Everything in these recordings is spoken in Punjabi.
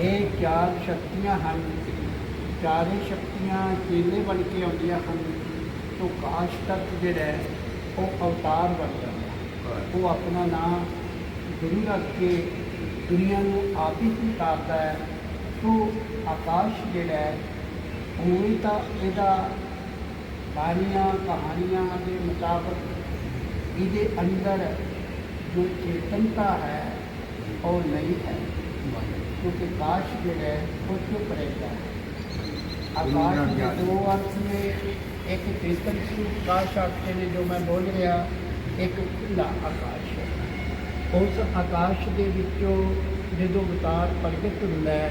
ਇਹ ਚਾਰ ਸ਼ਕਤੀਆਂ ਹਨ। ਚਾਰੇ ਸ਼ਕਤੀਆਂ ਚੇਲੇ ਬਣ ਕੇ ਆਉਂਦੀਆਂ ਹਨ। ਤੋਂ ਕਾਸ਼ ਤੱਕ ਜਿਹੜਾ ਉਹ ਅਵਤਾਰ ਬਣ ਜਾਂਦਾ ਹੈ। ਉਹ ਆਪਣਾ ਨਾਮ ਗੁਰੂ ਰੱਖ ਕੇ ਦੁਨੀਆ ਨੂੰ ਆਪ ਹੀ ਸੰਤਾਰਦਾ ਹੈ। ਤੋਂ ਆਕਾਸ਼ ਜਿਹੜਾ ਹੈ ਉਵੇਂ ਤਾਂ ਇਹਦਾ ਬਾਣੀਆਂ ਕਹਾਣੀਆਂ ਦੇ ਮੁਤਾਬਕ ਇਹਦੇ ਅੰਦਰ ਜੋ ਚੇਤਨਤਾ ਹੈ ਉਹ ਨਹੀਂ ਹੈ। ਕਿਉਂਕਿ ਕਾਸ਼ ਜਿਹੜਾ ਉਹ ਚੁੱਪ ਰਹਿੰਦਾ ਹੈ ਆਕਾਸ਼ ਦੇ ਅਰਥ ਨੇ ਇੱਕ ਚੇਤਨ ਸਰੂਪ ਕਾਸ਼ ਆਖਦੇ ਨੇ ਜੋ ਮੈਂ ਬੋਲ ਰਿਹਾ ਇੱਕ ਖੁੱਲਾ ਆਕਾਸ਼ ਹੈ। ਉਸ ਆਕਾਸ਼ ਦੇ ਵਿੱਚੋਂ ਜਦੋਂ ਵਿਕਾਰ ਪ੍ਰਗਟ ਹੁੰਦਾ ਹੈ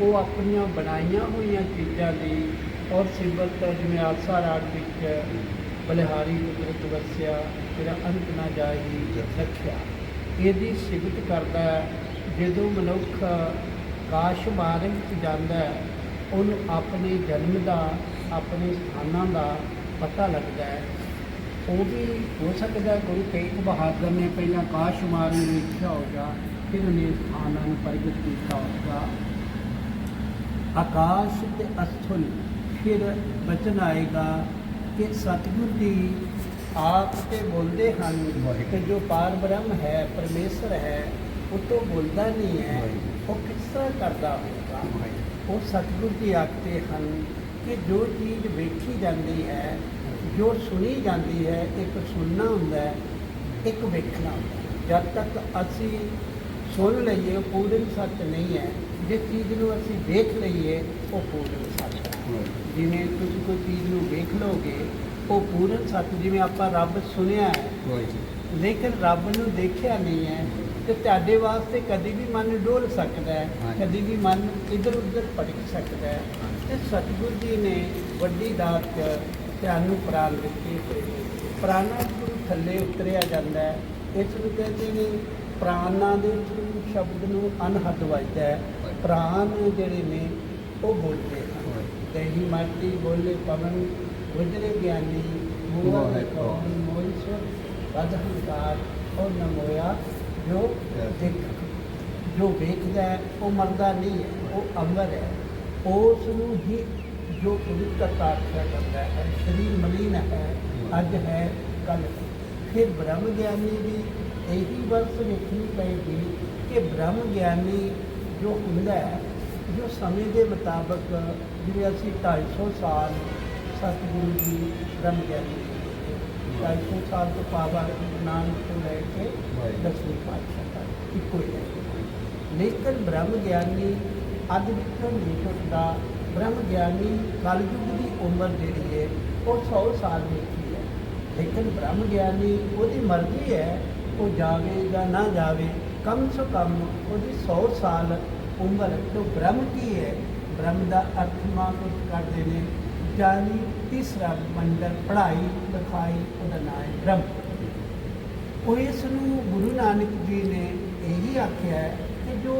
ਉਹ ਆਪਣੀਆਂ ਬਣਾਈਆਂ ਹੋਈਆਂ ਚੀਜ਼ਾਂ ਦੀ ਔਰ ਸਿਬਤ ਜਿਵੇਂ ਆਸਾ ਰਾਗ ਵਿੱਚ ਬਲਿਹਾਰੀ ਕੁਦਰਤ ਵਸਿਆ ਤੇਰਾ ਅੰਤ ਨਾ ਜਾਏਗੀ ਰੱਖਿਆ। ਇਹਦੀ ਸਿਬਤ ਕਰਦਾ ਹੈ ਜਦੋਂ ਮਨੁੱਖ ਕਾਸ਼ ਮਾਰਗ ਵਿੱਚ ਜਾਂਦਾ ਹੈ, ਉਹਨੂੰ ਆਪਣੇ ਜਨਮ ਦਾ, ਆਪਣੇ ਸਥਾਨਾਂ ਦਾ ਪਤਾ ਲੱਗਦਾ ਹੈ। ਉਹ ਵੀ ਹੋ ਸਕਦਾ ਗੁਰੂ ਤੇਗ ਬਹਾਦਰ ਨੇ ਪਹਿਲਾਂ ਕਾਸ਼ ਮਾਰਗ ਵੇਖਿਆ ਹੋਗਾ ਫਿਰ ਉਹਨੇ ਸਥਾਨਾਂ ਨੂੰ ਪ੍ਰਗਟ ਕੀਤਾ ਹੋਗਾ ਆਕਾਸ਼ ਤੇ ਅਸਥੁਲ ਫਿਰ ਬਚਨ ਆਏਗਾ ਕਿ ਸਤਿਗੁਰ ਦੀ ਆਪ ਤੇ ਬੋਲਦੇ ਹਨ ਕਿ ਜੋ ਪਾਰ ਬ੍ਰਹਮ ਹੈ, ਪਰਮੇਸ਼ਰ ਹੈ ਉਹ ਤੋਂ ਬੋਲਦਾ ਨਹੀਂ ਹੈ। ਉਹ ਕਿਸ ਤਰ੍ਹਾਂ ਕਰਦਾ ਹੋਗਾ ਉਹ ਸਤਿਗੁਰ ਦੀ ਆਖਦੇ ਹਨ ਕਿ ਜੋ ਚੀਜ਼ ਵੇਖੀ ਜਾਂਦੀ ਹੈ ਜੋ ਸੁਣੀ ਜਾਂਦੀ ਹੈ ਇੱਕ ਸੁਣਨਾ ਹੁੰਦਾ ਹੈ ਇੱਕ ਵੇਖਣਾ ਹੁੰਦਾ ਜਦ ਤੱਕ ਅਸੀਂ ਸੁਣ ਲਈਏ ਉਹ ਪੂਰਨ ਸੱਚ ਨਹੀਂ ਹੈ। ਜੇ ਚੀਜ਼ ਨੂੰ ਅਸੀਂ ਵੇਖ ਲਈਏ ਉਹ ਪੂਰਨ ਸੱਚ ਹੈ। ਜਿਵੇਂ ਤੁਸੀਂ ਕੋਈ ਚੀਜ਼ ਨੂੰ ਵੇਖ ਲਓਗੇ ਉਹ ਪੂਰਨ ਸੱਚ ਜਿਵੇਂ ਆਪਾਂ ਰੱਬ ਸੁਣਿਆ ਹੈ। ਲੇਕਿਨ ਰੱਬ ਨੂੰ ਦੇਖਿਆ ਨਹੀਂ ਹੈ ਤੇ ਤੁਹਾਡੇ ਵਾਸਤੇ ਕਦੀ ਵੀ ਮਨ ਡੋਲ ਸਕਦਾ ਹੈ। ਕਦੀ ਵੀ ਮਨ ਇਧਰ ਉਧਰ ਭਟਕ ਸਕਦਾ ਹੈ। ਤੇ ਸਤਿਗੁਰ ਜੀ ਨੇ ਵੱਡੀ ਦਾਤ ਤੁਹਾਨੂੰ ਪ੍ਰਾਨ ਦਿੱਤੀ। ਪ੍ਰਾਣਾਂ ਤੋਂ ਥੱਲੇ ਉਤਰਿਆ ਜਾਂਦਾ ਹੈ। ਇਸ ਨੂੰ ਕਹਿੰਦੇ ਨੇ ਪ੍ਰਾਣਾਂ ਦੇ ਸ਼ਬਦ ਨੂੰ ਅਨਹਦ ਵੱਜਦਾ ਹੈ। ਪ੍ਰਾਣ ਜਿਹੜੇ ਨੇ ਉਹ ਬੋਲਦੇ ਹਨ। ਕਹੀ ਮਾਟੀ ਬੋਲੇ ਪਵਨ ਗੁਜਰੇ ਗਿਆਨੀ ਮੂਆ ਹੈ ਕੌਣ ਮੋਈ ਸੋ ਵਧ ਹੰਕਾਰ ਉਹ ਨ ਮੋਇਆ ਜੋ ਦੇਖ, ਜੋ ਵੇਖਦਾ ਹੈ, ਉਹ ਮਰਦਾ ਨਹੀਂ ਹੈ, ਉਹ ਅਮਰ ਹੈ। ਉਸ ਨੂੰ ਹੀ ਜੋ ਪਵਿੱਤਰਤਾ ਆਖਿਆ ਜਾਂਦਾ ਹੈ, ਸਰੀਰ ਮਲੀਨ ਹੈ, ਅੱਜ ਹੈ ਕੱਲ ਫਿਰ ਬ੍ਰਹਮ ਗਿਆਨੀ ਦੀ ਇਹੀ ਵਰਤ ਵੇਖਣੀ ਪਏਗੀ ਕਿ ਬ੍ਰਹਮ ਗਿਆਨੀ ਜੋ ਹੁੰਦਾ ਹੈ, ਜੋ ਸਮੇਂ ਦੇ ਮੁਤਾਬਕ, ਜਿਵੇਂ ਅਸੀਂ 250 ਸਾਲ ਸਤਿਗੁਰੂ ਜੀ ਬ੍ਰਹਮ ਗਿਆਨੀ 250 ਸਾਲ ਤੋਂ ਪਾਵਰ ਨਾਨਕ ਤੋਂ ਲੈ ਕੇ ਦਸਵੀਂ ਪਾਤਸ਼ਾਹ ਤੱਕ ਇੱਕੋ ਹੀ ਹੈ ਲੇਕਿਨ ਬ੍ਰਹਮ ਗਿਆਨੀ ਅੱਜ ਵਿੱਚੋਂ ਨਹੀਂ ਟੁੱਟਦਾ ਬ੍ਰਹਮ ਗਿਆਨੀ ਕਲਯੁਗ ਦੀ ਉਮਰ ਜਿਹੜੀ ਹੈ ਉਹ 100 ਸਾਲ ਦੀ ਹੈ ਲੇਕਿਨ ਬ੍ਰਹਮ ਗਿਆਨੀ ਉਹਦੀ ਮਰਜ਼ੀ ਹੈ ਉਹ ਜਾਵੇ ਜਾਂ ਨਾ ਜਾਵੇ ਕਮ ਸੋ ਕਮ ਉਹਦੀ 100 ਸਾਲ ਉਮਰ ਤੋਂ ਬ੍ਰਹਮ ਕੀ ਹੈ ਬ੍ਰਹਮ ਦਾ ਅਰਥ ਮਾਂ ਕੁਝ ਕਰਦੇ ਨੇ ਜਾਨੀ ਤੀਸਰਾ ਮੰਡਲ ਪੜ੍ਹਾਈ ਲਿਖਾਈ ਉਹਦਾ ਨਾਮ ਹੈ ਬ੍ਰਹਮ। ਉਹ ਇਸ ਨੂੰ ਗੁਰੂ ਨਾਨਕ ਜੀ ਨੇ ਇਹੀ ਆਖਿਆ ਹੈ ਕਿ ਜੋ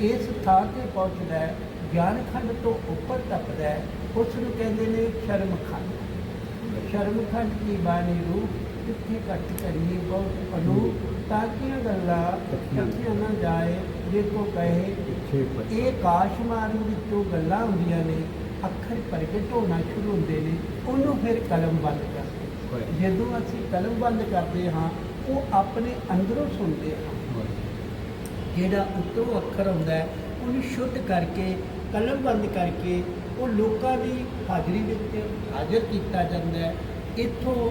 ਇਸ ਥਾਂ ਤੇ ਪਹੁੰਚਦਾ ਹੈ ਗਿਆਨ ਖੰਡ ਤੋਂ ਉੱਪਰ ਟੱਪਦਾ ਹੈ ਉਸ ਨੂੰ ਕਹਿੰਦੇ ਨੇ ਸ਼ਰਮ ਖੰਡ ਸ਼ਰਮ ਖੰਡ ਦੀ ਬਾਣੀ ਰੂਪ ਕਿੱਥੇ ਘੱਟ ਕਰੀਏ ਬਹੁਤ ਅਨੂ ਤਾਂ ਕਿ ਗੱਲਾਂ ਕੱਠੀਆਂ ਨਾ ਜਾਏ ਜੇ ਕੋ ਕਹੇ ਇਹ ਕਾਸ਼ ਮਾਰਨ ਵਿੱਚੋਂ ਗੱਲਾਂ ਹੁੰਦੀਆਂ ਨੇ ਅੱਖਰ ਪ੍ਰਗਟ ਹੋਣਾ ਸ਼ੁਰੂ ਹੁੰਦੇ ਨੇ ਉਹਨੂੰ ਫਿਰ ਕਲਮ ਬੰਦ ਕਰਦੇ ਜਦੋਂ ਅਸੀਂ ਕਲਮ ਬੰਦ ਕਰਦੇ ਹਾਂ ਉਹ ਆਪਣੇ ਅੰਦਰੋਂ ਸੁਣਦੇ ਹਾਂ। ਜਿਹੜਾ ਉੱਤੋਂ ਅੱਖਰ ਹੁੰਦਾ ਉਹਨੂੰ ਸ਼ੁੱਧ ਕਰਕੇ ਕਲਮ ਬੰਦ ਕਰਕੇ ਉਹ ਲੋਕਾਂ ਦੀ ਹਾਜ਼ਰੀ ਵਿੱਚ ਹਾਜ਼ਰ ਕੀਤਾ ਜਾਂਦਾ ਹੈ। ਇੱਥੋਂ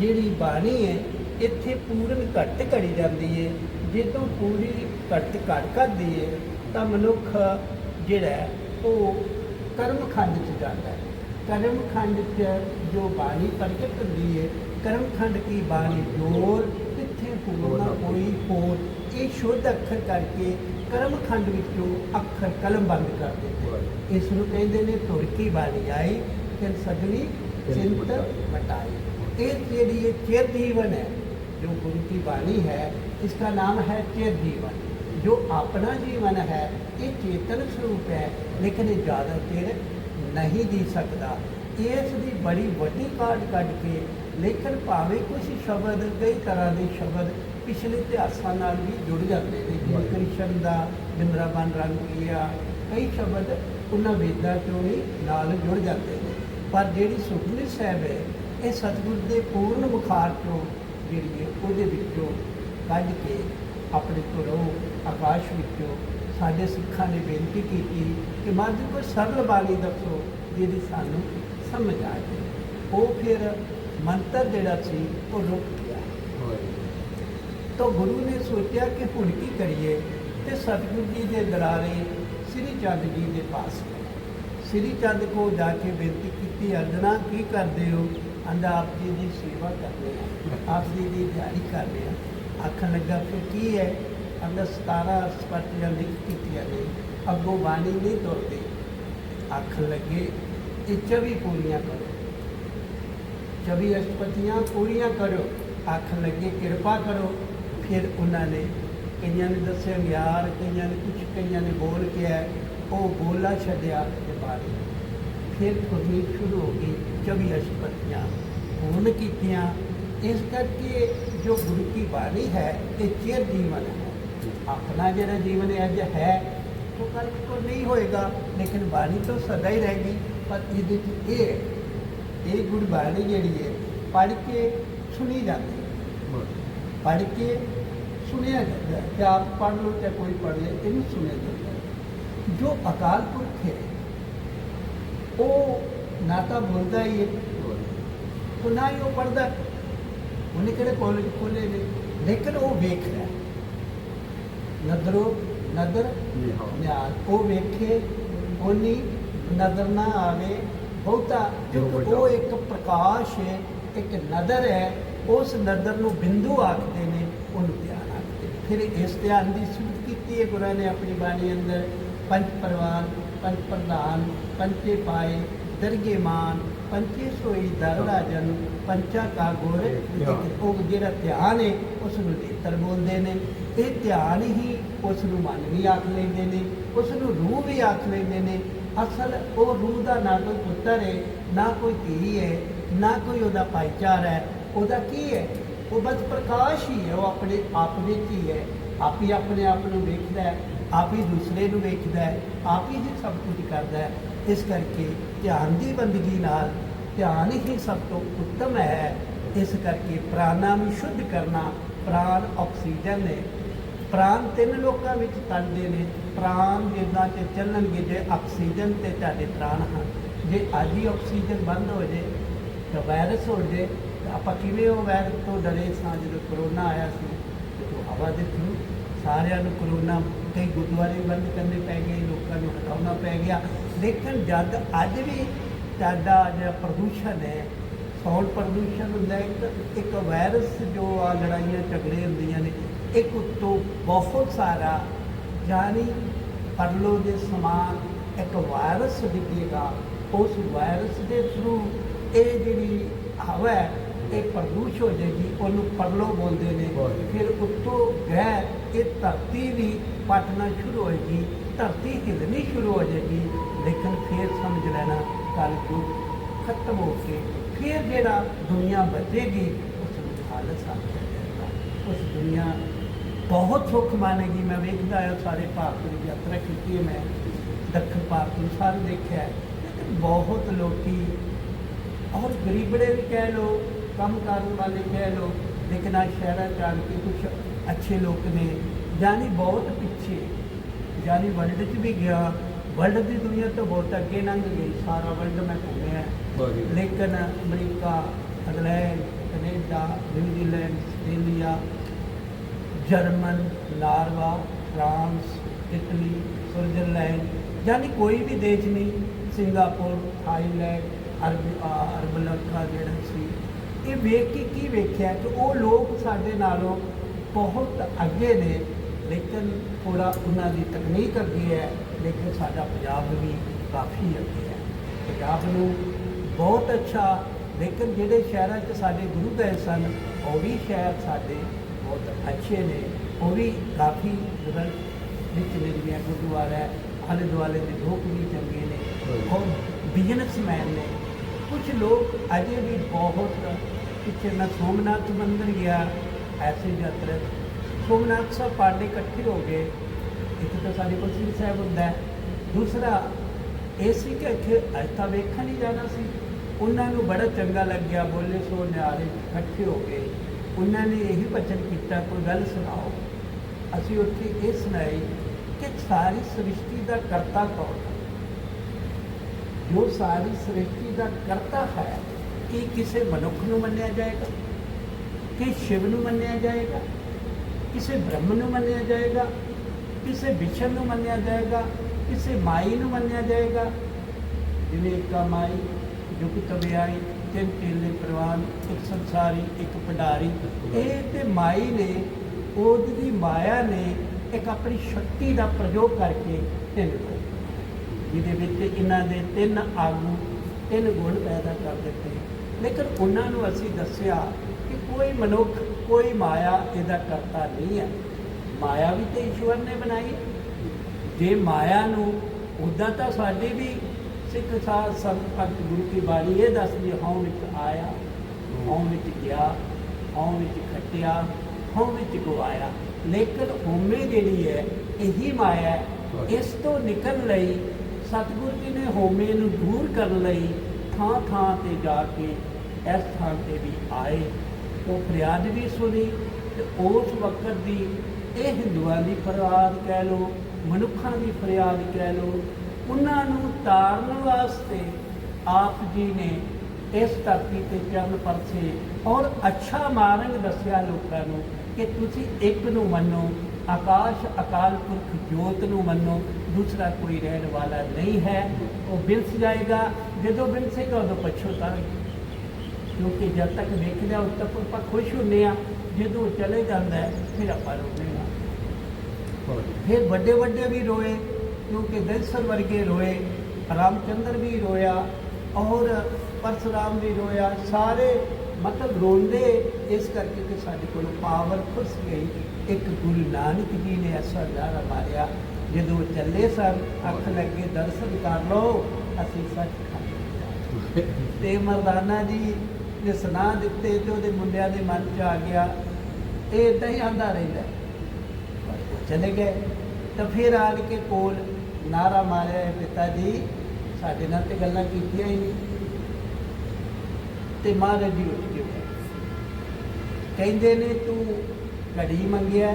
ਜਿਹੜੀ ਬਾਣੀ ਹੈ ਇੱਥੇ ਪੂਰਨ ਘੱਟ ਘੜੀ ਜਾਂਦੀ ਹੈ। ਜਦੋਂ ਪੂਰੀ ਘੱਟ ਘੱਟ ਕਰਦੀ ਹੈ ਤਾਂ ਮਨੁੱਖ ਜਿਹੜਾ ਉਹ ਕਰਮ ਖੰਡ 'ਚ ਜਾਂਦਾ ਹੈ ਕਰਮ ਖੰਡ 'ਚ ਜੋ ਬਾਣੀ ਪ੍ਰਗਟ ਹੁੰਦੀ ਹੈ ਕਰਮ ਖੰਡ ਕੀ ਬਾਣੀ ਜੋਰ ਕਿੱਥੇ ਪੂਰਨਾ ਕੋਈ ਹੋਰ ਇਹ ਸ਼ੁੱਧ ਅੱਖਰ ਕਰਕੇ ਕਰਮ ਖੰਡ ਵਿੱਚੋਂ ਅੱਖਰ ਕਲਮ ਬੰਦ ਕਰ ਦਿੰਦੇ ਇਸ ਨੂੰ ਕਹਿੰਦੇ ਨੇ ਤੁਰਕੀ ਬਾਣੀ ਆਈ ਫਿਰ ਸਗਲੀ ਚਿੰਤ ਮਟਾਈ ਇਹ ਜਿਹੜੀ ਇਹ ਚਿਰ ਜੀਵਨ ਹੈ ਜੋ ਗੁਰੂ की बाणी है इसका नाम है चिर जीवन जो अपना जीवन है ये चेतन स्वरूप है ਲੇਕਿਨ ਇਹ ਜ਼ਿਆਦਾ ਫਿਰ ਨਹੀਂ ਦੇ ਸਕਦਾ। ਇਸ ਦੀ ਬੜੀ ਵੱਡੀ ਕਾਢ ਕੱਢ ਕੇ ਲੇਖਣ ਭਾਵੇਂ ਕੁਝ ਸ਼ਬਦ ਕਈ ਤਰ੍ਹਾਂ ਦੇ ਸ਼ਬਦ ਪਿਛਲੇ ਇਤਿਹਾਸਾਂ ਨਾਲ ਵੀ ਜੁੜ ਜਾਂਦੇ ਨੇ। ਜਿਵੇਂ ਕ੍ਰਿਸ਼ਨ ਦਾ ਬਿੰਦਰਾਬਨ ਰੰਗੀਆ ਕਈ ਸ਼ਬਦ ਉਹਨਾਂ ਵੇਦਾਂ ਤੋਂ ਵੀ ਨਾਲ ਜੁੜ ਜਾਂਦੇ ਨੇ। ਪਰ ਜਿਹੜੀ ਸੁਖਮਨੀ ਸਾਹਿਬ ਹੈ ਇਹ ਸਤਿਗੁਰ ਦੇ ਪੂਰਨ ਮੁਖਾਰ ਤੋਂ ਜਿਹੜੀ ਉਹਦੇ ਵਿੱਚੋਂ ਕੱਢ ਕੇ ਆਪਣੇ ਘਰੋਂ ਆਕਾਸ਼ ਵਿੱਚੋਂ ਸਾਡੇ ਸਿੱਖਾਂ ਨੇ ਬੇਨਤੀ ਕੀਤੀ ਕਿ ਮਹਾਰਾਜ ਕੋਈ ਸਰਲ ਬਾਣੀ ਦੱਸੋ ਜਿਹਦੀ ਸਾਨੂੰ ਸਮਝ ਆ ਜਾਏ। ਉਹ ਫਿਰ ਮੰਤਰ ਜਿਹੜਾ ਸੀ ਉਹ ਰੁਕ ਗਿਆ। ਤਾਂ ਗੁਰੂ ਨੇ ਸੋਚਿਆ ਕਿ ਹੁਣ ਕੀ ਕਰੀਏ ਤੇ ਸਤਿਗੁਰੂ ਜੀ ਦੇ ਦਰਾਰੇ ਸ੍ਰੀ ਚੰਦ ਜੀ ਦੇ ਪਾਸ ਗਏ। ਸ੍ਰੀ ਚੰਦ ਕੋ ਜਾ ਕੇ ਬੇਨਤੀ ਕੀਤੀ ਅਰਜਨਾ ਕੀ ਕਰਦੇ ਹੋ? ਅੰਦਾ ਆਪ ਜੀ ਦੀ ਸੇਵਾ ਕਰਦੇ ਆ ਆਪ ਜੀ ਦੀ ਦਿਹਾੜੀ ਕਰਦੇ ਆ ਆਖਣ ਲੱਗਾ ਫਿਰ ਕੀ ਹੈ? ਅੰਦਾ 17 ਸਪਟੀਆਂ ਲਿਖ ਕੀਤੀਆਂ ਨੇ। ਅੱਗੋਂ ਬਾਣੀ ਨਹੀਂ ਤੁਰਦੀ ਅੱਖ ਲੱਗੇ, ਇਹ ਚਵੀ ਪੂਰੀਆਂ ਕਰੋ। 24 ਅਸ਼ਟਪਦੀਆਂ ਪੂਰੀਆਂ ਕਰੋ, ਅੱਖ ਲੱਗੇ, ਕਿਰਪਾ ਕਰੋ। ਫਿਰ ਉਹਨਾਂ ਨੇ ਕਈਆਂ ਨੇ ਦੱਸਿਆ ਯਾਰ, ਕਈਆਂ ਨੇ ਕੁਝ ਕਈਆਂ ਨੇ ਬੋਲ ਕੇ ਹੈ ਉਹ ਬੋਲਾ ਛੱਡਿਆ ਤੇ ਬਾਣੀ। ਫਿਰ ਖੁਰਨੀ ਸ਼ੁਰੂ ਹੋ ਗਈ 24 ਅਸ਼ਟਪਦੀਆਂ ਪੂਰਨ ਕੀਤੀਆਂ। ਇਸ ਕਰਕੇ ਜੋ ਗੁਰੂ ਕੀ ਬਾਣੀ ਹੈ, ਇਹ ਚਿਰ ਜੀਵਨ ਹੈ। ਆਪਣਾ ਜਿਹੜਾ ਜੀਵਨ ਅੱਜ ਹੈ ਉਹ ਕੱਲ ਕੋ ਨਹੀਂ ਹੋਏਗਾ ਲੇਕਿਨ ਬਾਣੀ ਤਾਂ ਸਦਾ ਹੀ ਰਹੇਗੀ ਪਰ ਇਹਦੇ ਚ ਇਹ ਹੈ, ਇਹ ਗੁਰਬਾਣੀ ਜਿਹੜੀ ਹੈ ਪੜ੍ਹ ਕੇ ਸੁਣੀ ਜਾਂਦੀ ਹੈ ਪੜ੍ਹ ਕੇ ਸੁਣਿਆ ਜਾਂਦਾ ਹੈ ਕਿ ਆਪ ਪੜ੍ਹ ਲਓ ਚਾਹੇ ਕੋਈ ਪੜ੍ਹ ਲੇ ਇਹਨੂੰ ਸੁਣਿਆ ਜਾਂਦਾ ਹੈ ਜੋ ਅਕਾਲ ਪੁਰਖ ਹੈ ਉਹ ਨਾ ਤਾਂ ਬੋਲਦਾ ਹੀ ਹੈ ਉਹ ਨਾ ਹੀ ਉਹ ਪੜ੍ਹਦਾ ਉਹਨੇ ਕਿਹੜੇ ਕਾਲਜ ਖੋਲੇ ਨੇ ਲੇਕਿਨ ਉਹ ਨਦਰੋ ਨਦਰ? ਨਿਹਾਲ। ਉਹ ਵੇਖੇ ਉਹਨੀ ਨਜ਼ਰ ਨਾ ਆਵੇ। ਬਹੁਤਾ ਉਹ ਇੱਕ ਪ੍ਰਕਾਸ਼ ਹੈ ਇੱਕ ਨਦਰ ਹੈ। ਉਸ ਨਦਰ ਨੂੰ ਬਿੰਦੂ ਆਖਦੇ ਨੇ ਉਹਨੂੰ ਧਿਆਨ ਆਖਦੇ। ਫਿਰ ਇਸ ਧਿਆਨ ਦੀ ਸਿਫਤ ਕੀਤੀ ਹੈ ਗੁਰਾਂ ਨੇ ਆਪਣੀ ਬਾਣੀ ਅੰਦਰ। ਪੰਜ ਪਰਵਾਨ ਪੰਜ ਪ੍ਰਧਾਨ ਪੰਚੇ ਪਾਏ ਦਰਗੇ ਮਾਨ ਪੰਚੇ ਸੋਈ ਦਰ ਰਾਜਨ ਪੰਚਾ ਕਾ ਗੁਰ ਉਹ ਜਿਹੜਾ ਧਿਆਨ ਹੈ ਉਸ ਨੂੰ ਨੇਤਰ ਬੋਲਦੇ ਨੇ। ਇਹ ਧਿਆਨ ਹੀ ਉਸ ਨੂੰ ਮਨ ਵੀ ਆਖ ਲੈਂਦੇ ਨੇ ਉਸ ਨੂੰ ਰੂਹ ਵੀ ਆਖ ਲੈਂਦੇ ਨੇ। ਅਸਲ ਉਹ ਰੂਹ ਦਾ ਨਾ ਕੋਈ ਪੁੱਤਰ ਹੈ ਨਾ ਕੋਈ ਧੀ ਹੈ ਨਾ ਕੋਈ ਉਹਦਾ ਭਾਈਚਾਰਾ ਹੈ ਉਹਦਾ ਕੀ ਹੈ ਉਹ ਬਸ ਪ੍ਰਕਾਸ਼ ਹੀ ਹੈ ਉਹ ਆਪਣੇ ਆਪ ਵਿੱਚ ਹੀ ਹੈ ਆਪ ਹੀ ਆਪਣੇ ਆਪ ਨੂੰ ਵੇਖਦਾ ਹੈ ਆਪ ਹੀ ਦੂਸਰੇ ਨੂੰ ਵੇਖਦਾ ਹੈ ਆਪ ਹੀ ਸਭ ਕੁਝ ਕਰਦਾ ਹੈ ਇਸ ਕਰਕੇ ਧਿਆਨ ਦੀ ਬੰਦਗੀ ਨਾਲ ਧਿਆਨ ਹੀ ਸਭ ਤੋਂ ਉੱਤਮ ਹੈ। ਇਸ ਕਰਕੇ ਪ੍ਰਾਣਾਂ ਨੂੰ ਸ਼ੁੱਧ ਕਰਨਾ ਪ੍ਰਾਣ ਆਕਸੀਜਨ ਨੇ। ਪ੍ਰਾਣ ਤਿੰਨ ਲੋਕਾਂ ਵਿੱਚ ਤਣਦੇ ਨੇ। ਪ੍ਰਾਣ ਜਿੱਦਾਂ ਤੇ ਚੱਲਣਗੇ, ਜੇ ਆਕਸੀਜਨ ਤੇ ਤੁਹਾਡੇ ਪ੍ਰਾਣ ਹਨ। ਜੇ ਅੱਜ ਹੀ ਆਕਸੀਜਨ ਬੰਦ ਹੋ ਜੇ, ਤਾਂ ਵਾਇਰਸ ਹੋ ਜੇ, ਤਾਂ ਆਪਾਂ ਕਿਵੇਂ ਉਹ ਵਾਇਰਸ ਤੋਂ ਡਰੇ ਸਾਂ ਜਦੋਂ ਕਰੋਨਾ ਆਇਆ ਸੀ? ਤੇ ਹਵਾ ਦੇ ਥਰੂ ਸਾਰਿਆਂ ਨੂੰ ਕਰੋਨਾ ਕਈ ਗੁਰਦੁਆਰੇ ਬੰਦ ਕਰਨੇ ਪੈ ਗਏ, ਲੋਕਾਂ ਨੂੰ ਹਟਾਉਣਾ ਪੈ ਗਿਆ। ਲੇਕਿਨ ਜਦ ਅੱਜ ਵੀ ਸਾਡਾ ਜਿਹੜਾ ਪ੍ਰਦੂਸ਼ਣ ਹੈ ਸਾਊਂਡ ਪ੍ਰਦੂਸ਼ਣ ਹੁੰਦਾ ਹੈ ਇੱਕ ਇੱਕ ਵਾਇਰਸ ਜੋ ਆ ਲੜਾਈਆਂ ਝਗੜੇ ਹੁੰਦੀਆਂ ਨੇ ਇੱਕ ਉੱਤੋਂ ਬਹੁਤ ਸਾਰਾ ਜਾਨੀ ਪਰਲੋ ਦੇ ਸਮਾਨ ਇੱਕ ਵਾਇਰਸ ਡਿੱਗੇਗਾ ਉਸ ਵਾਇਰਸ ਦੇ ਥਰੂ ਇਹ ਜਿਹੜੀ ਹਵਾ ਹੈ ਇਹ ਪ੍ਰਦੂਸ਼ ਹੋ ਜਾਏਗੀ ਉਹਨੂੰ ਪਰਲੋ ਬੋਲਦੇ ਨੇ। ਫਿਰ ਉੱਤੋਂ ਗ੍ਰਹਿ ਇਹ ਧਰਤੀ ਵੀ ਪਟਣਾ ਸ਼ੁਰੂ ਹੋਏਗੀ ਧਰਤੀ ਹਿੱਲਣੀ ਸ਼ੁਰੂ ਹੋ ਜਾਏਗੀ ਲੇਕਿਨ ਫਿਰ ਸਮਝ ਲੈਣਾ ਕੱਲ ਯੁੱਗ ਖਤਮ ਹੋ ਕੇ ਫਿਰ ਜਿਹੜਾ ਦੁਨੀਆ ਬਚੇਗੀ ਉਸ ਨੂੰ ਖਾਲਸ ਆਖਿਆ ਜਾਏਗਾ। ਉਸ ਦੁਨੀਆ ਬਹੁਤ ਸੁੱਖ ਮਾਨੇਗੀ। ਮੈਂ ਵੇਖਦਾ ਆ ਸਾਰੇ ਭਾਰਤ ਦੀ ਯਾਤਰਾ ਕੀਤੀ ਹੈ ਮੈਂ। ਦੱਖਣ ਭਾਰਤ ਨੂੰ ਸਾਰੇ ਦੇਖਿਆ ਲੇਕਿਨ ਬਹੁਤ ਲੋਕੀ ਔਰ ਗਰੀਬੜੇ ਵੀ ਕਹਿ ਲੋ ਕੰਮ ਕਰਨ ਵਾਲੇ ਕਹਿ ਲੋ ਲੇਕਿਨ ਆ ਸ਼ਹਿਰਾਂ ਚ ਆ ਕੇ ਕੁਝ ਅੱਛੇ ਲੋਕ ਨੇ। ਜਾਨੀ ਬਹੁਤ ਪਿੱਛੇ ਜਾਨੀ ਵਰਲਡ 'ਚ ਵੀ ਗਿਆ। ਵਰਲਡ ਦੀ ਦੁਨੀਆ ਤੋਂ ਬਹੁਤ ਅੱਗੇ ਲੰਘ ਗਈ ਸਾਰਾ ਵਰਲਡ ਮੈਂ ਘੁੰਮਿਆ। ਲੇਕਿਨ America England Canada New Zealand Australia German Norway France Italy Switzerland ਯਾਨੀ ਕੋਈ ਵੀ ਦੇਸ਼ ਨਹੀਂ ਸਿੰਗਾਪੁਰ ਥਾਈਲੈਂਡ ਅਰਬ ਅਰਬ ਲੱਖਾ ਜਿਹੜਾ ਸੀ ਇਹ ਵੇਖ ਕੇ ਕੀ ਵੇਖਿਆ ਕਿ ਉਹ ਲੋਕ ਸਾਡੇ ਨਾਲੋਂ ਬਹੁਤ ਅੱਗੇ ਨੇ ਲੇਕਿਨ ਥੋੜਾ ਉਹਨਾਂ ਦੀ ਤਕਨੀਕ ਅੱਗੇ ਹੈ। ਲੇਕਿਨ ਸਾਡਾ ਪੰਜਾਬ ਵੀ ਕਾਫੀ ਅੱਗੇ ਹੈ। ਪੰਜਾਬ ਨੂੰ ਬਹੁਤ ਅੱਛਾ ਲੇਕਿਨ ਜਿਹੜੇ ਸ਼ਹਿਰਾਂ 'ਚ ਸਾਡੇ ਗੁਰੂ ਗਏ ਸਨ ਉਹ ਵੀ ਸ਼ਹਿਰ ਸਾਡੇ ਬਹੁਤ ਅੱਛੇ ਨੇ। ਉਹ ਵੀ ਕਾਫੀ ਰਲ ਵਿੱਚ ਮੇਰੀਆਂ ਗੁਰਦੁਆਰਾ ਹੈ ਆਲੇ ਦੁਆਲੇ ਦੇ ਲੋਕ ਵੀ ਚੰਗੇ ਨੇ। ਔਰ ਬਿਜ਼ਨਸਮੈਨ ਨੇ। ਕੁਝ ਲੋਕ ਅਜੇ ਵੀ ਬਹੁਤ ਪਿੱਛੇ ਮੈਂ ਸੋਮਨਾਥ ਮੰਦਿਰ ਗਿਆ ਐਸੀ ਯਾਤਰਾ ਸੋਮਨਾਥ ਸਾਹਿਬ ਪਾਂਡੇ ਇਕੱਠੇ ਹੋ ਗਏ। ਇੱਕ ਤਾਂ ਸਾਡੇ ਕੋਲ ਸ੍ਰੀ ਸਾਹਿਬ ਹੁੰਦਾ ਹੈ। ਦੂਸਰਾ, ਇਹ ਸੀ ਕਿ ਇੱਥੇ ਅੱਜ ਤਾਂ ਵੇਖਣ ਹੀ ਜਾਣਾ ਸੀ। ਉਹਨਾਂ ਨੂੰ ਬੜਾ ਚੰਗਾ ਲੱਗਿਆ, ਬੋਲੇ ਸੋ ਨਿਆਰੇ ਇਕੱਠੇ ਹੋ ਗਏ। ਉਹਨਾਂ ਨੇ ਇਹੀ ਬਚਨ ਕੀਤਾ, ਕੋਈ ਗੱਲ ਸੁਣਾਓ। ਅਸੀਂ ਉੱਥੇ ਇਹ ਸੁਣਾਈ ਕਿ ਸਾਰੀ ਸ੍ਰਿਸ਼ਟੀ ਦਾ ਕਰਤਾ ਕੌਣ ਹੈ? ਜੋ ਸਾਰੀ ਸ੍ਰਿਸ਼ਟੀ ਦਾ ਕਰਤਾ ਹੈ ਕੀ ਕਿਸੇ ਮਨੁੱਖ ਨੂੰ ਮੰਨਿਆ ਜਾਏਗਾ? ਕਿ ਸ਼ਿਵ ਨੂੰ ਮੰਨਿਆ ਜਾਏਗਾ? ਕਿਸੇ ਬ੍ਰਹਮ ਨੂੰ ਮੰਨਿਆ ਜਾਏਗਾ? ਕਿਸੇ ਵਿਸ਼ਨ ਨੂੰ ਮੰਨਿਆ ਜਾਏਗਾ, ਕਿਸੇ ਮਾਈ ਨੂੰ ਮੰਨਿਆ ਜਾਏਗਾ। ਜਿਵੇਂ ਇੱਕ ਮਾਈ ਜੋ ਕਿ ਤਬਿਆਈ ਤਿੰਨ ਤੇਲੇ ਪ੍ਰਵਾਨ, ਇੱਕ ਸੰਸਾਰੀ, ਇੱਕ ਭੰਡਾਰੀ। ਇਹ ਤੇ ਮਾਈ ਨੇ, ਉਹਦੀ ਮਾਇਆ ਨੇ ਇੱਕ ਆਪਣੀ ਸ਼ਕਤੀ ਦਾ ਪ੍ਰਯੋਗ ਕਰਕੇ ਤਿੰਨ ਬਣਾਏ। ਜਿਹਦੇ ਵਿੱਚ ਇਹਨਾਂ ਦੇ ਤਿੰਨ ਆਗੂ, ਤਿੰਨ ਗੁਣ ਪੈਦਾ ਕਰ ਦਿੱਤੇ। ਲੇਕਿਨ ਉਹਨਾਂ ਨੂੰ ਅਸੀਂ ਦੱਸਿਆ ਕਿ ਕੋਈ ਮਨੁੱਖ, ਕੋਈ ਮਾਇਆ ਇਹਦਾ ਕਰਤਾ ਨਹੀਂ ਹੈ। ਮਾਇਆ ਵੀ ਤੇ ਈਸ਼ਵਰ ਨੇ ਬਣਾਈ। ਜੇ ਮਾਇਆ ਨੂੰ ਉਦਾਂ ਤਾਂ ਸਾਡੇ ਵੀ ਸਿੱਖ ਸਾਧ ਸੰਤ ਭਗਤ ਗੁਰੂ ਕੀ ਬਾਣੀ ਇਹ ਦੱਸਦੀ ਹੈ, ਹਉ ਵਿੱਚ ਆਇਆ ਹਉ ਵਿੱਚ ਗਿਆ ਹਉ ਵਿੱਚ ਖੱਟਿਆ ਹਉ ਵਿੱਚ ਗਵਾਇਆ। ਲੇਕਿਨ ਹੋਮੇ ਜਿਹੜੀ ਹੈ ਇਹੀ ਮਾਇਆ ਇਸ ਤੋਂ ਨਿਕਲ ਲਈ ਸਤਿਗੁਰ ਜੀ ਨੇ ਹੋਮੇ ਨੂੰ ਦੂਰ ਕਰਨ ਲਈ ਥਾਂ ਥਾਂ ਤੇ ਜਾ ਕੇ ਇਸ ਥਾਂ ਤੇ ਵੀ ਆਏ। ਉਹ ਫਰਿਆਦ ਵੀ ਸੁਣੀ ਤੇ ਉਸ ਵਕਤ ਦੀ ਇਹ ਹਿੰਦੂਆਂ ਦੀ ਫਰਿਆਦ ਕਹਿ ਲਓ, ਮਨੁੱਖਾਂ ਦੀ ਫਰਿਆਦ ਕਹਿ ਲਓ, ਉਹਨਾਂ ਨੂੰ ਤਾਰਨ ਵਾਸਤੇ ਆਪ ਜੀ ਨੇ ਇਸ ਧਰਤੀ ਤੇ ਚਰਨ ਪਰਸੇ ਔਰ ਅੱਛਾ ਮਾਰਗ ਦੱਸਿਆ ਲੋਕਾਂ ਨੂੰ ਕਿ ਤੁਸੀਂ ਇੱਕ ਨੂੰ ਮੰਨੋ, ਆਕਾਸ਼ ਅਕਾਲ ਪੁਰਖ ਜੋਤ ਨੂੰ ਮੰਨੋ, ਦੂਸਰਾ ਕੋਈ ਰਹਿਣ ਵਾਲਾ ਨਹੀਂ ਹੈ, ਉਹ ਬਿਲਸ ਜਾਏਗਾ, ਜਦੋਂ ਬਿਲਸੇਗਾ ਉਦੋਂ ਪਛਤਾਵੇਗਾ ਕਿਉਂਕਿ ਜਦ ਤੱਕ ਵੇਖਦੇ ਹਾਂ ਉਦ ਤੱਕ ਆਪਾਂ ਖੁਸ਼ ਹੁੰਦੇ ਆ, ਜਦੋਂ ਚਲੇ ਜਾਂਦਾ ਫਿਰ ਆਪਾਂ ਰੋਂਦੇ ਹਾਂ। ਫਿਰ ਵੱਡੇ ਵੱਡੇ ਵੀ ਰੋਏ, ਕਿਉਂਕਿ ਦੈਸਰ ਵਰਗੇ ਰੋਏ, ਰਾਮਚੰਦਰ ਵੀ ਰੋਇਆ, ਔਰ ਪਰਸ਼ੁਰਾਮ ਵੀ ਰੋਇਆ। ਸਾਰੇ ਮਤਲਬ ਰੋਂਦੇ, ਇਸ ਕਰਕੇ ਕਿ ਸਾਡੇ ਕੋਲ ਪਾਵਰ ਖੁੱਸ ਗਈ। ਇੱਕ ਗੁਰੂ ਨਾਨਕ ਜੀ ਨੇ ਐਸਾ ਨਾਰਾ ਮਾਰਿਆ, ਜਦੋਂ ਚੱਲੇ ਸਨ, ਅੱਖ ਲੱਗੇ, ਦਰਸ਼ਨ ਕਰ ਲਓ, ਅਸੀਂ ਸੱਚ ਖਾਂਦੇ ਤੇ ਮਰਦਾਨਾ ਜੀ ਨੇ ਸੁਣਾ ਦਿੱਤੇ ਤੇ ਉਹਦੇ ਮੁੰਡਿਆਂ ਦੇ ਮਨ 'ਚ ਆ ਗਿਆ। ਇਹ ਇਦਾਂ ਹੀ ਆਂਦਾ ਰਹਿੰਦਾ। ਚਲੇ ਗਏ, ਤਾਂ ਫਿਰ ਆਣ ਕੇ ਕੋਲ ਨਾਰਾ ਮਾਰਿਆ ਪਿਤਾ ਜੀ, ਸਾਡੇ ਨਾਲ ਤੇ ਗੱਲਾਂ ਕੀਤੀਆਂ ਹੀ ਨਹੀਂ। ਤੇ ਮਹਾਰਾਜ ਜੀ ਉੱਠ ਕੇ ਕਹਿੰਦੇ ਨੇ, ਤੂੰ ਘੜੀ ਮੰਗਿਆ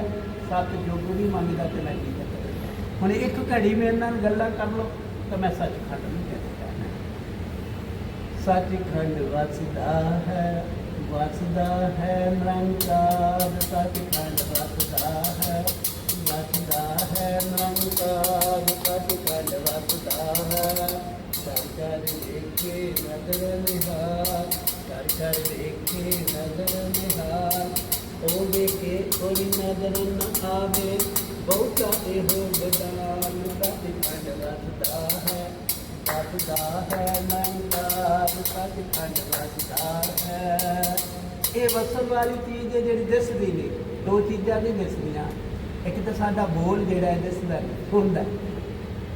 ਸੱਤ ਜੋਗ ਵੀ ਮੰਗਦਾ ਤੇ ਮੈਂ ਕੀ ਕਰਾਂ ਹੁਣ ਇੱਕ ਘੜੀ ਮੇਰੇ ਨਾਲ ਗੱਲਾਂ ਕਰ ਲੋ ਤਾਂ ਮੈਂ ਸੱਚ ਖੰਡ ਨਹੀਂ ਕਹਿ ਸਕਦਾ ਸੱਚਖੰਡ ਵਸਦਾ ਹੈ ਵਸਦਾ ਹੈ, ਨਿਰੰਕਾਰ। ਸੱਚਖੰਡ ਵਸਦਾ ਹੈ। ਵਸਦਾ ਹੈ ਨਿਰੰਕਾਰ ਸੱਚਖੰਡ ਵਸਦਾ ਹੈ ਕਰ ਕਰ ਦੇਖੇ ਨਦਰ ਨਿਹਾਰ ਕਰ ਕਰ ਦੇਖੇ ਨਦਰ ਨਿਹਾਰ ਉਹ ਦੇਖੇ ਕੋਈ ਨਦਰ ਨ ਆਵੇ ਬਹੁਤਾ ਇਹੋ ਗਦਾਨ ਸੱਚਖੰਡ ਵਸਦਾ ਹੈ ਵਸਦਾ ਹੈ ਨੰਦਾ ਸੱਚਖੰਡ ਵਸਦਾ ਹੈ ਇਹ ਵਸਣ ਵਾਲੀ ਚੀਜ਼ ਹੈ ਜਿਹੜੀ ਦਿਸਦੀ ਨਹੀਂ ਦੋ ਚੀਜ਼ਾਂ ਨਹੀਂ ਦਿਸਦੀਆਂ ਇੱਕ ਤਾਂ ਸਾਡਾ ਬੋਲ ਜਿਹੜਾ ਹੈ ਦਿਸਦਾ ਸੁਣਦਾ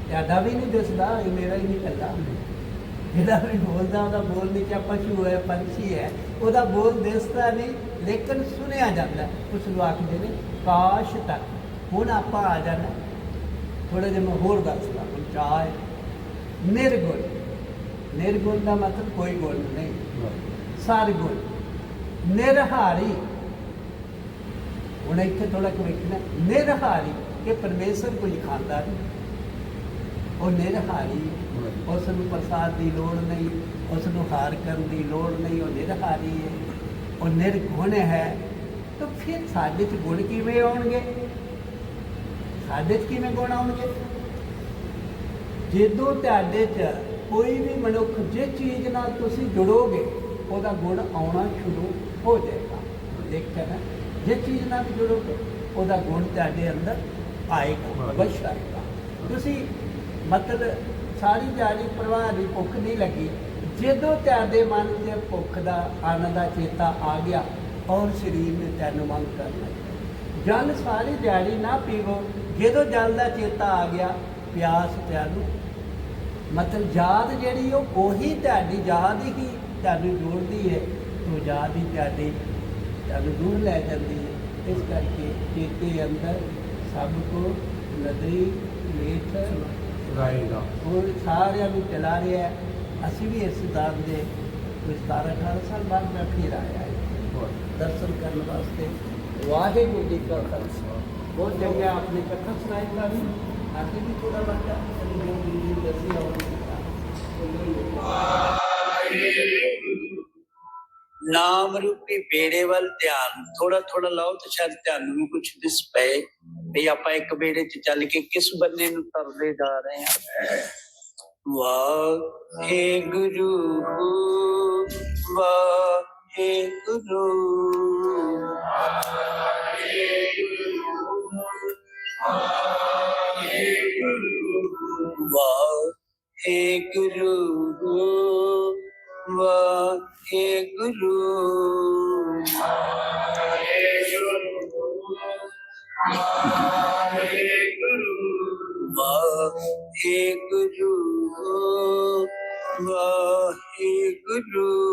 ਜ਼ਿਆਦਾ ਵੀ ਨਹੀਂ ਦਿਸਦਾ ਇਹ ਮੇਰਾ ਹੀ ਨਹੀਂ ਕੱਲਾ। ਜਿਹੜਾ ਵੀ ਬੋਲਦਾ ਉਹਦਾ ਬੋਲ ਨਹੀਂ ਕਿ ਪਸ਼ੂ ਹੈ ਪੰਛੀ ਹੈ ਉਹਦਾ ਬੋਲ ਦਿਸਦਾ ਨਹੀਂ ਲੇਕਿਨ ਸੁਣਿਆ ਜਾਂਦਾ ਉਸ ਨੂੰ ਆਖਦੇ ਨੇ ਕਾਸ਼ ਤੱਕ ਹੁਣ ਆਪਾਂ ਆ ਜਾਣਾ ਥੋੜਾ ਜਿਹਾ ਮੈਂ ਹੋਰ ਦੱਸਦਾ ਹੁਣ ਚਾਹ ਨਿਰਗੁਣ। ਨਿਰਗੁਣ ਦਾ ਮਤਲਬ ਕੋਈ ਗੁਣ ਨਹੀਂ। ਸਰਗੁਣ। ਨਿਰਹਾਰੀ। ਹੁਣ ਇੱਥੇ ਥੋੜਾ ਕੁ ਵੇਖਣਾ। ਨਿਰਹਾਰੀ ਕਿ ਪਰਮੇਸ਼ਰ ਕੁਝ ਖਾਂਦਾ ਨਹੀਂ। ਉਹ ਨਿਰਹਾਰੀ, ਉਸ ਨੂੰ ਪ੍ਰਸਾਦ ਦੀ ਲੋੜ ਨਹੀਂ, ਉਸ ਨੂੰ ਹਾਰ ਕਰਨ ਦੀ ਲੋੜ ਨਹੀਂ, ਉਹ ਨਿਰਹਾਰੀ ਹੈ। ਉਹ ਨਿਰਗੁਣ ਹੈ। ਤਾਂ ਫਿਰ ਸਾਡੇ 'ਚ ਗੁਣ ਕਿਵੇਂ ਆਉਣਗੇ? ਸਾਡੇ 'ਚ ਕਿਵੇਂ ਗੁਣ ਆਉਣਗੇ? ਜਦੋਂ ਤੁਹਾਡੇ 'ਚ ਕੋਈ ਵੀ ਮਨੁੱਖ ਜਿਸ ਚੀਜ਼ ਨਾਲ ਤੁਸੀਂ ਜੁੜੋਗੇ, ਉਹਦਾ ਗੁਣ ਆਉਣਾ ਸ਼ੁਰੂ ਹੋ ਜਾਏਗਾ। ਦੇਖਿਆ ਨਾ? ਜਿਸ ਚੀਜ਼ ਨਾਲ ਵੀ ਜੁੜੋਗੇ ਉਹਦਾ ਗੁਣ ਤੁਹਾਡੇ ਅੰਦਰ ਆਏਗਾ ਅਵਸ਼ ਆਏਗਾ ਤੁਸੀਂ ਮਤਲਬ ਸਾਰੀ ਦਿਹਾੜੀ ਪ੍ਰਵਾਹ ਦੀ ਭੁੱਖ ਨਹੀਂ ਲੱਗੀ। ਜਦੋਂ ਤੁਹਾਡੇ ਮਨ 'ਚ ਭੁੱਖ ਦਾ ਆਨੰਦ ਦਾ ਚੇਤਾ ਆ ਗਿਆ ਔਰ ਸਰੀਰ ਨੇ ਤੈਨੂੰ ਮੰਗ ਕਰਨਾ ਜਲ ਸਾਰੀ ਦਿਹਾੜੀ ਨਾ ਪੀਵੋ। ਜਦੋਂ ਜਲ ਦਾ ਚੇਤਾ ਆ ਗਿਆ ਪਿਆਸ ਤੁਹਾਨੂੰ ਮਤਲਬ ਯਾਦ ਜਿਹੜੀ ਉਹ ਉਹੀ ਤੁਹਾਡੀ ਯਾਦ ਹੀ ਤੁਹਾਨੂੰ ਜੋੜਦੀ ਹੈ ਉਹ ਯਾਦ ਹੀ ਤੁਹਾਡੀ ਤੁਹਾਨੂੰ ਦੂਰ ਲੈ ਜਾਂਦੀ ਹੈ। ਇਸ ਕਰਕੇ ਚੇਤੇ ਅੰਦਰ ਸਭ ਕੋ ਨਦਰੀ ਲੇਖ ਰਾਏਗਾ। ਹੁਣ ਸਾਰਿਆਂ ਨੂੰ ਚਲਾ ਰਿਹਾ। ਅਸੀਂ ਵੀ ਇਸ ਦਾਨ ਦੇ ਕੋਈ 17 18 ਸਾਲ ਬਾਅਦ ਮੈਂ ਫਿਰ ਆਇਆ ਹੈ। ਦਰਸ਼ਨ ਕਰਨ ਵਾਸਤੇ। ਵਾਹਿਗੁਰੂ ਜੀ ਕਾ ਖਾਲਸਾ। ਬਹੁਤ ਚੰਗਾ ਆਪਨੇ ਕਥਾ ਸੁਣਾਈ ਤੁਹਾਨੂੰ ਆਗੇ ਵੀ ਥੋੜਾ ਬਾਟਾ ਅਲੀ ਜੋ ਜੀ ਦੱਸੀ ਨਾਮ ਰੂਪੀ ਬੇੜੇ ਵੱਲ ਧਿਆਨ। ਥੋੜਾ ਥੋੜਾ ਲਾਓ ਤੇ ਸ਼ਾਇਦ ਧਿਆਨ ਨੂੰ ਕੁਝ ਦਿਸ ਪਏ। ਵੀ ਆਪਾਂ ਇੱਕ ਬੇੜੇ 'ਚ ਚੱਲ ਕੇ ਕਿਸ ਬੰਨੇ ਨੂੰ ਤਰਦੇ ਜਾ ਰਹੇ ਹਾਂ? ਵਾਹਿਗੁਰੂ ਵਾਹਿਗੁਰੂ। que je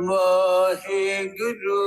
Waheguru.